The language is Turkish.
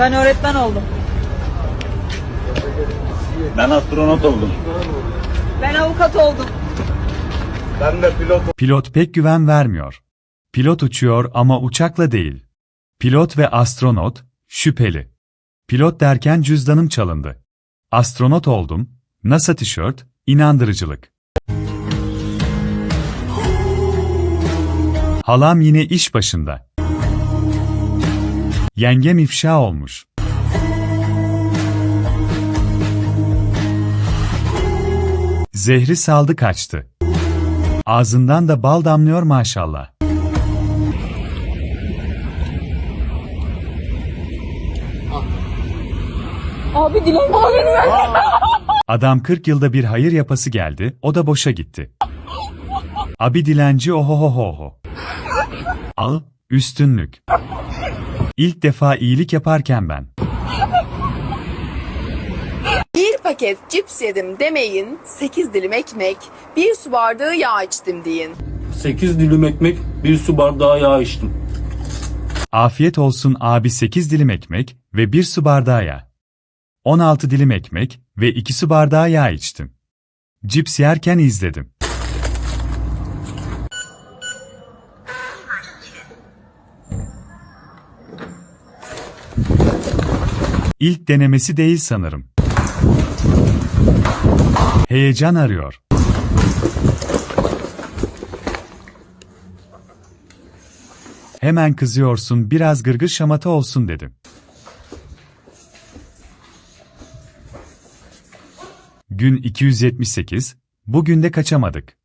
Ben öğretmen oldum. Ben astronot oldum. Ben avukat oldum. Ben de pilot Pilot pek güven vermiyor. Pilot uçuyor ama uçakla değil. Pilot ve astronot, şüpheli. Pilot derken cüzdanım çalındı. Astronot oldum, NASA tişört, inandırıcılık. Halam yine iş başında. Yengem ifşa olmuş. Zehri saldı kaçtı. Ağzından da bal damlıyor maşallah. Abi dilim abim Adam 40 yılda bir hayır yapası geldi, o da boşa gitti. Abi dilenci ohohoho. Al, üstünlük. İlk defa iyilik yaparken ben. Bir paket cips yedim demeyin, 8 dilim ekmek, bir su bardağı yağ içtim deyin. 8 dilim ekmek, bir su bardağı yağ içtim. Afiyet olsun abi 8 dilim ekmek ve 1 su bardağı yağ. 16 dilim ekmek ve 2 su bardağı yağ içtim. Cips yerken izledim. İlk denemesi değil sanırım. Heyecan arıyor. Hemen kızıyorsun biraz gırgır şamata olsun dedim. Gün 278, bugün de kaçamadık.